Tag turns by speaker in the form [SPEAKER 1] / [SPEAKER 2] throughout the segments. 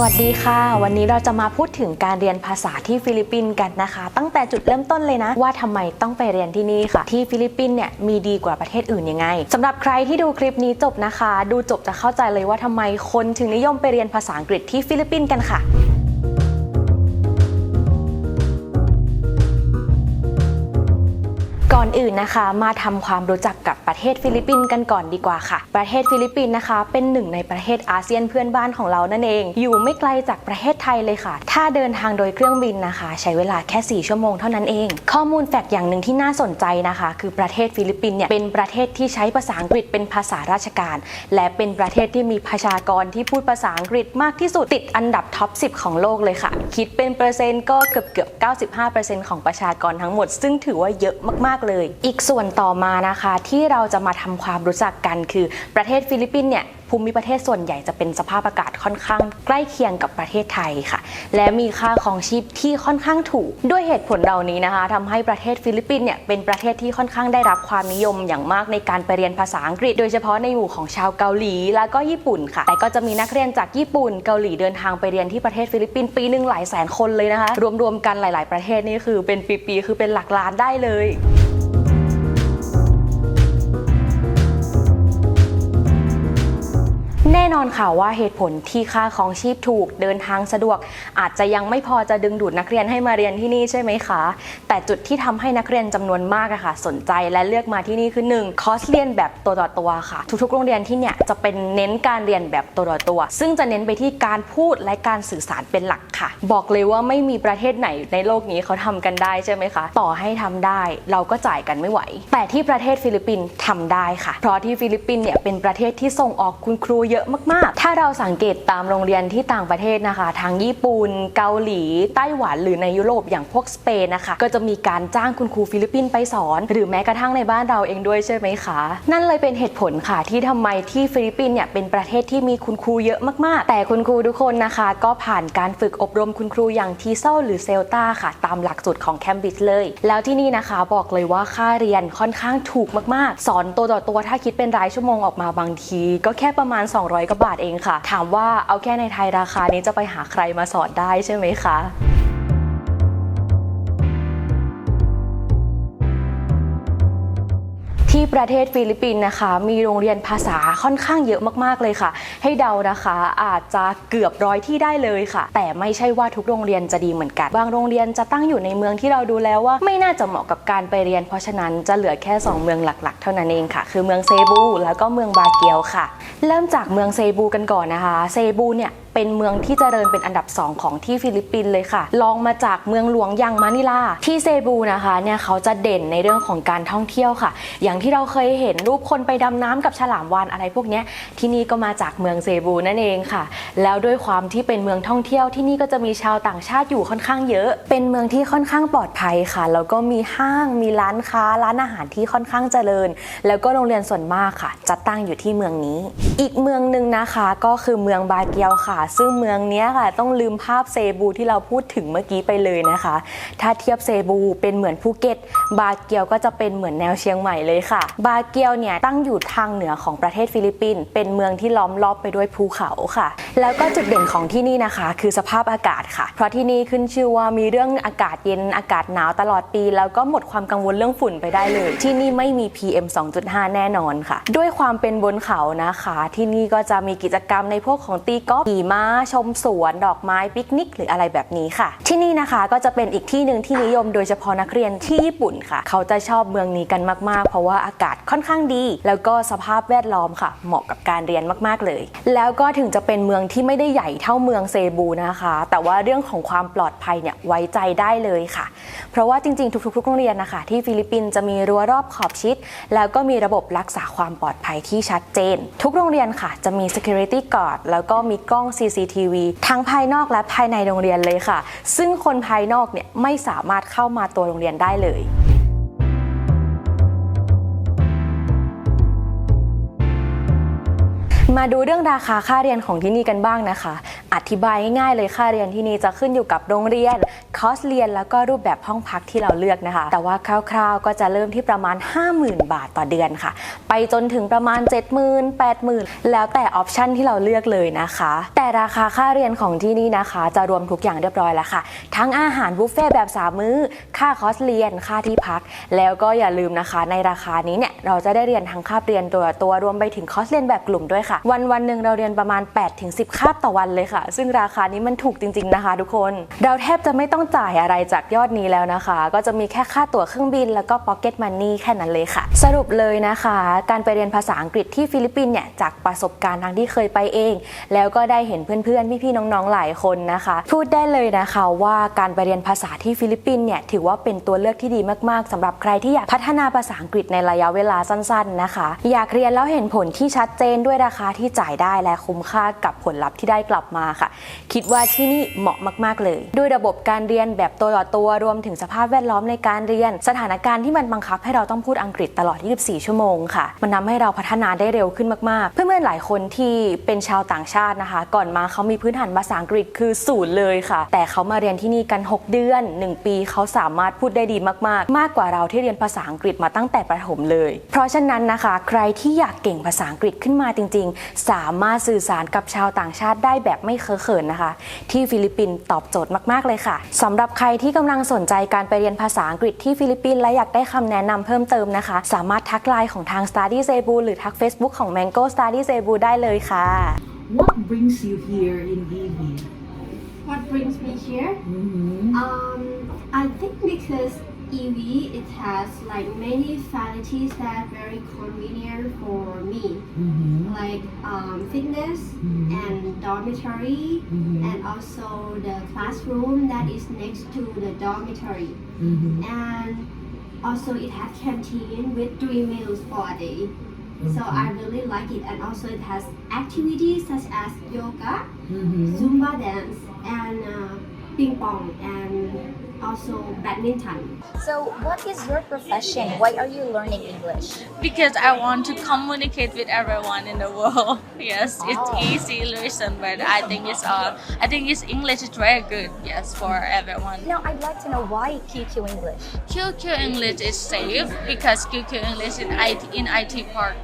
[SPEAKER 1] สวัสดีค่ะ วันนี้เราจะมาพูดถึงการเรียนภาษาที่ฟิลิปปินส์กันนะคะ ตั้งแต่จุดเริ่มต้นเลยนะ ว่าทำไมต้องไปเรียนที่นี่ค่ะ ที่ฟิลิปปินส์เนี่ยมีดีกว่าประเทศอื่นยังไงสำหรับใครที่ดูคลิปนี้จบนะคะ ดูจบจะเข้าใจเลยว่าทำไมคนถึงนิยมไปเรียนภาษาอังกฤษที่ฟิลิปปินส์กันค่ะ อื่นนะคะ มาทำความรู้จักกับประเทศฟิลิปปินส์กันก่อนดีกว่าค่ะ ประเทศฟิลิปปินส์นะคะ เป็นหนึ่งในประเทศอาเซียนเพื่อนบ้านของเรานั่นเอง อยู่ไม่ไกลจากประเทศไทยเลยค่ะ ถ้าเดินทางโดยเครื่องบินนะคะ ใช้เวลาแค่ 4 ชั่วโมงเท่านั้นเอง ข้อมูลแฟกต์อย่างหนึ่งที่น่าสนใจนะคะ คือประเทศฟิลิปปินส์เนี่ยเป็นประเทศที่ใช้ภาษาอังกฤษเป็นภาษาราชการ และเป็นประเทศที่มีประชากรที่พูดภาษาอังกฤษมากที่สุดติดอันดับท็อป 10 ของโลกเลยค่ะ คิดเป็นเปอร์เซ็นต์ก็เกือบเกือบ95%ของประชากรทั้งหมด ซึ่งถือว่าเยอะมาก ๆ เลยอีกส่วนต่อมานะคะที่เราจะมาทำความรู้จักกันคือประเทศฟิลิปปินส์เนี่ยภูมิประเทศส่วนใหญ่จะเป็นสภาพอากาศค่อนข้างใกล้เคียงกับประเทศไทยค่ะ และมีค่าของชีพที่ค่อนข้างถูก ด้วยเหตุผลเหล่านี้นะคะทำให้ประเทศฟิลิปปินส์เนี่ยเป็นประเทศที่ค่อนข้างได้รับความนิยมอย่างมากในการไปเรียนภาษาอังกฤษ โดยเฉพาะในหมู่ของชาวเกาหลี แล้วก็ญี่ปุ่นค่ะ แต่ก็จะมีนักเรียนจากญี่ปุ่นเกาหลีเดินทางไปเรียนที่ประเทศฟิลิปปินส์ปีหนึ่งหลายแสนคนเลยนะคะรวมๆกันหลาย ๆ ประเทศนี่คือเป็นปีๆคือเป็นหลักล้านได้เลย น่นอนค่ะว่าเหตุผลที่ค่าของชีพถูกเดินทางสะดวก อาจจะยังไม่พอจะดึงดูดนักเรียนให้มาเรียนที่นี่ใช่ไหมคะ แต่จุดที่ทำให้นักเรียนจำนวนมากอะค่ะ สนใจและเลือกมาที่นี่คือ 1. คอร์สเรียนแบบตัวต่อตัวค่ะ ทุกๆ โรงเรียนที่เนี่ยจะเป็นเน้นการเรียนแบบตัวต่อตัว ซึ่งจะเน้นไปที่การพูดและการสื่อสารเป็นหลักค่ะ บอกเลยว่าไม่มีประเทศไหนในโลกนี้เขาทำกันได้ใช่ไหมคะ ต่อให้ทำได้ เราก็จ่ายกันไม่ไหว แต่ที่ประเทศฟิลิปปินส์ทำได้ค่ะ เพราะที่ฟิลิปปินส์เนี่ยเป็นประเทศที่ส่งออกคุณครูเยอะมากๆ ถ้าเราสังเกตตามโรงเรียนที่ต่างประเทศนะคะ ทางญี่ปุ่น เกาหลี ไต้หวัน หรือในยุโรปอย่างพวกสเปนนะคะ ก็จะมีการจ้างคุณครูฟิลิปปินส์ไปสอน หรือแม้กระทั่งในบ้านเราเองด้วยใช่ไหมคะ นั่นเลยเป็นเหตุผลค่ะที่ทำไมที่ฟิลิปปินส์เนี่ยเป็นประเทศที่มีคุณครูเยอะมากๆ แต่คุณครูทุกคนนะคะ ก็ผ่านการฝึกอบรมคุณครูอย่างทีเซลหรือเซลตาค่ะ ตามหลักสูตรของแคมบริดจ์เลย แล้วที่นี่นะคะบอกเลยว่าค่าเรียนค่อนข้างถูกมากๆ สอนตัวต่อตัวถ้าคิดเป็นรายชั่วโมงออกมาบางที ก็แค่ประมาณ 200กว่าบาทเองค่ะ ถามว่าเอาแค่ในไทยราคานี้จะไปหาใครมาสอนได้ใช่ไหมคะ ที่ประเทศฟิลิปปินส์นะคะ มีโรงเรียนภาษาค่อนข้างเยอะมากๆเลยค่ะ ให้เดานะคะอาจจะเกือบร้อยที่ได้เลยค่ะ แต่ไม่ใช่ว่าทุกโรงเรียนจะดีเหมือนกัน บางโรงเรียนจะตั้งอยู่ในเมืองที่เราดูแล้วว่า ไม่น่าจะเหมาะกับการไปเรียน เพราะฉะนั้นจะเหลือแค่ 2 เมืองหลักๆ เท่านั้นเองค่ะ คือเมืองเซบูแล้วก็เมืองบาเกียวค่ะ เริ่มจากเมืองเซบูกันก่อนนะคะ เซบูเนี่ย เป็นเมืองที่เจริญเป็นอันดับ 2 ของที่ฟิลิปปินส์เลยค่ะลองมาจากเมืองหลวงอย่างมานิลา ที่เซบูนะคะเนี่ยเขาจะเด่นในเรื่องของการท่องเที่ยวค่ะ อย่างที่เราเคยเห็นรูปคนไปดำน้ำกับฉลามวาฬอะไรพวกนี้ที่นี่ก็มาจากเมืองเซบูนั่นเองค่ะ แล้วด้วยความที่เป็นเมืองท่องเที่ยวที่นี่ก็จะมีชาวต่างชาติอยู่ค่อนข้างเยอะ เป็นเมืองที่ค่อนข้างปลอดภัยค่ะแล้วก็มีห้างมีร้านค้าร้านอาหารที่ค่อนข้างเจริญ แล้วก็โรงเรียนส่วนมากค่ะจะตั้งอยู่ที่เมืองนี้ อีกเมืองหนึ่งนะคะก็คือเมืองบาเกียวค่ะ ซึ่งเมืองนี้ค่ะต้องลืมภาพเซบูที่เราพูดถึงเมื่อกี้ไปเลยนะคะ ถ้าเทียบเซบูเป็นเหมือนภูเก็ต บาเกียวก็จะเป็นเหมือนแนวเชียงใหม่เลยค่ะ บาเกียวเนี่ยตั้งอยู่ทางเหนือของประเทศฟิลิปปินส์เป็นเมืองที่ล้อมรอบไปด้วยภูเขาค่ะ แล้วก็จุดเด่นของที่นี่นะคะ คือสภาพอากาศค่ะ เพราะที่นี่ขึ้นชื่อว่ามีเรื่องอากาศเย็นอากาศหนาวตลอดปี แล้วก็หมดความกังวลเรื่องฝุ่นไปได้เลย ที่นี่ไม่มี PM 2.5 แน่นอนค่ะ ด้วยความเป็นบนเขานะคะที่นี่ก็จะมีกิจกรรมในพวกของตีกอล์ฟขี่ม้าชมสวน ดอกไม้ปิกนิก หรืออะไรแบบนี้ค่ะ ที่นี่นะคะก็จะเป็นอีกที่หนึ่งที่นิยมโดยเฉพาะนักเรียนที่ญี่ปุ่นค่ะ เขาจะชอบเมืองนี้กันมากๆ เพราะว่าอากาศค่อนข้างดี แล้วก็สภาพแวดล้อมค่ะ เหมาะกับการเรียนมากๆเลย แล้วก็ถึงจะเป็นเมืองที่ไม่ได้ใหญ่เท่าเมืองเซบูนะคะ แต่ว่าเรื่องของความปลอดภัยเนี่ยไว้ใจได้เลยค่ะ เพราะว่าจริงๆ ทุกๆโรงเรียนนะคะ ที่ฟิลิปปินส์จะมีรั้วรอบขอบชิด แล้วก็มีระบบรักษาความปลอดภัยที่ชัดเจน ทุกโรงเรียนค่ะ จะมี security guard แล้วก็มีกล้อง CCTV ทั้งภายนอกและภายในโรงเรียนเลยค่ะ ซึ่งคนภายนอกเนี่ยไม่สามารถเข้ามาตัวโรงเรียนได้เลย มาดูเรื่องราคาค่าเรียนของที่นี่กันบ้างนะคะ อธิบายง่ายๆเลยค่าเรียนที่นี่จะขึ้นอยู่กับโรงเรียน คอสเรียน แล้วก็รูปแบบห้องพักที่เราเลือกนะคะ แต่ว่าคร่าวๆ ก็จะเริ่มที่ประมาณ 50,000 บาทต่อเดือนค่ะ ไปจนถึงประมาณ 70,000 80,000 แล้วแต่ออปชันที่เราเลือกเลยนะคะ แต่ราคาค่าเรียนของที่นี่นะคะ จะรวมทุกอย่างเรียบร้อยแล้วค่ะ ทั้งอาหารบุฟเฟ่แบบสามมื้อ ค่าคอสเรียน ค่าที่พัก แล้วก็อย่าลืมนะคะ ในราคานี้เนี่ยเราจะได้เรียนทั้งคาบเรียนตัวตัวรวมไปถึงคอสเรียนแบบกลุ่มด้วยค่ะวันวันหนึ่งเราเรียนประมาณ 8-10 คาบต่อวันเลยค่ะ ซึ่งราคานี้มันถูกจริง ๆนะคะ ทุกคน เราแทบจะไม่ต้องจ่ายอะไรจากยอดนี้แล้วนะคะ ก็จะมีแค่ค่าตั๋วเครื่องบินแล้วก็ pocket money แค่นั้นเลยค่ะ รุปเลยนะคะ การไปเรียนภาษาอังกฤษที่ฟิลิปปินส์เนี่ยจากประสบการณ์ทั้งที่เคยไปเอง แล้วก็ได้เห็นเพื่อนๆ พี่ๆ น้องๆ หลายคนนะคะ พูดได้เลยนะคะว่าการไปเรียนภาษาที่ฟิลิปปินส์เนี่ยถือว่าเป็นตัวเลือกที่ดีมากๆสำหรับใครที่อยากพัฒนาภาษาอังกฤษในระยะเวลาสั้นๆนะคะ อยากเรียนแล้วเห็นผลที่ชัดเจนด้วยราคาที่จ่ายได้และคุ้มค่ากับผลลัพธ์ที่ได้กลับมาค่ะ คิดว่าที่นี่เหมาะมากๆเลย ด้วยระบบการเรียนแบบตัวต่อตัวรวมถึงสภาพแวดล้อมในการเรียน สถานการณ์ที่มันบังคับให้เราต้องพูดอังกฤษตลอด24 ชั่วโมงค่ะ มันทำให้เราพัฒนาได้เร็วขึ้นมากๆ เพื่อนๆหลายคนที่เป็นชาวต่างชาตินะคะ ก่อนมาเขามีพื้นฐานภาษาอังกฤษคือศูนย์เลยค่ะ แต่เขามาเรียนที่นี่กัน 6 เดือน 1 ปีเขาสามารถพูดได้ดีมากๆ มากกว่าเราที่เรียนภาษาอังกฤษมาตั้งแต่ประถมเลย เพราะฉะนั้นนะคะ ใครที่อยากเก่งภาษาอังกฤษขึ้นมาจริง ๆ สามารถสื่อสารกับชาวต่างชาติได้แบบไม่เคอะเขินนะคะ ที่ฟิลิปปินส์ตอบโจทย์มากๆเลยค่ะสำหรับใครที่กำลังสนใจการไปเรียนภาษาอังกฤษที่ฟิลิปปินส์และอยากได้คำแนะนำเพิ่มเติมนะคะ สามารถทักไลน์ของทาง Study Cebu หรือทัก Facebook ของ Mango Study Cebu ได้เลยค่ะ
[SPEAKER 2] What brings you here in EV?
[SPEAKER 3] What brings me here?
[SPEAKER 2] Mm-hmm.
[SPEAKER 3] Um, I think because EV it has like many facilities that are very convenient for me,
[SPEAKER 2] Mm-hmm.
[SPEAKER 3] like um, fitness
[SPEAKER 2] Mhm.
[SPEAKER 3] and dormitory,
[SPEAKER 2] Mhm.
[SPEAKER 3] and also the classroom that is next to the dormitory,
[SPEAKER 2] Mm-hmm.
[SPEAKER 3] and also it has canteen with three meals for a day. So I really like it, and also it has activities such as yoga,
[SPEAKER 2] Mm-hmm.
[SPEAKER 3] Zumba dance and uh, ping pong and also badminton.
[SPEAKER 4] So, what is your profession? Why are you learning English?
[SPEAKER 5] because I want to communicate with everyone in the world. Yes, it's
[SPEAKER 4] Oh.
[SPEAKER 5] easy listen, but I think it's uh, I think it's English is very good. Yes, for everyone.
[SPEAKER 4] Now, I'd like to know why QQ English.
[SPEAKER 5] QQ English is safe because QQ English in IT in IT Park,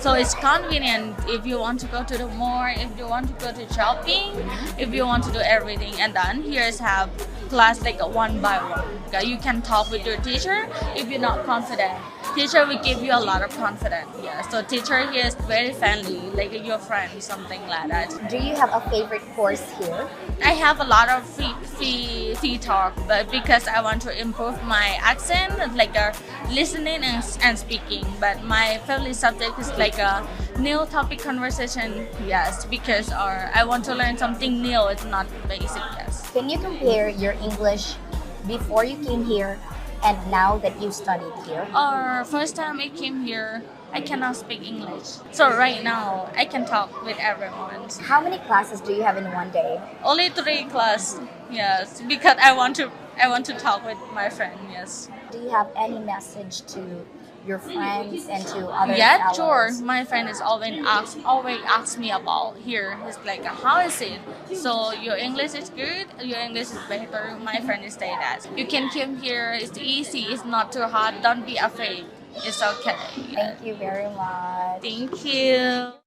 [SPEAKER 5] so it's convenient if you want to go to the mall, if you want to go to shopping, if you want to do everything. And then here's have class like one by one. Okay, You can talk with your teacher if you're not confident. Teacher will give you a lot of confidence. Yeah, so teacher here is very friendly, like your friend, something like that.
[SPEAKER 4] Do you have a favorite course here?
[SPEAKER 5] I have a lot of free free free talk, but because I want to improve my accent, like uh, listening and, and speaking. But my favorite subject is like a new topic conversation. Yes, because or I want to learn something new. It's not basic. Yes.
[SPEAKER 4] Can you compare your English before you came here and now that you studied here?
[SPEAKER 5] Or first time I came here, I cannot speak English. So right now I can talk with everyone.
[SPEAKER 4] How many classes do you have in one day?
[SPEAKER 5] Only three class. Yes, because I want to I want to talk with my friend. Yes.
[SPEAKER 4] Do you have any message to your friends and to other
[SPEAKER 5] Yeah, sure. My friend is always ask always ask me about here. He's like, how is it? So your English is good. Your English is better. My friend is say that you can come here. It's easy. It's not too hard. Don't be afraid. It's okay.
[SPEAKER 4] Thank you very much.
[SPEAKER 5] Thank you.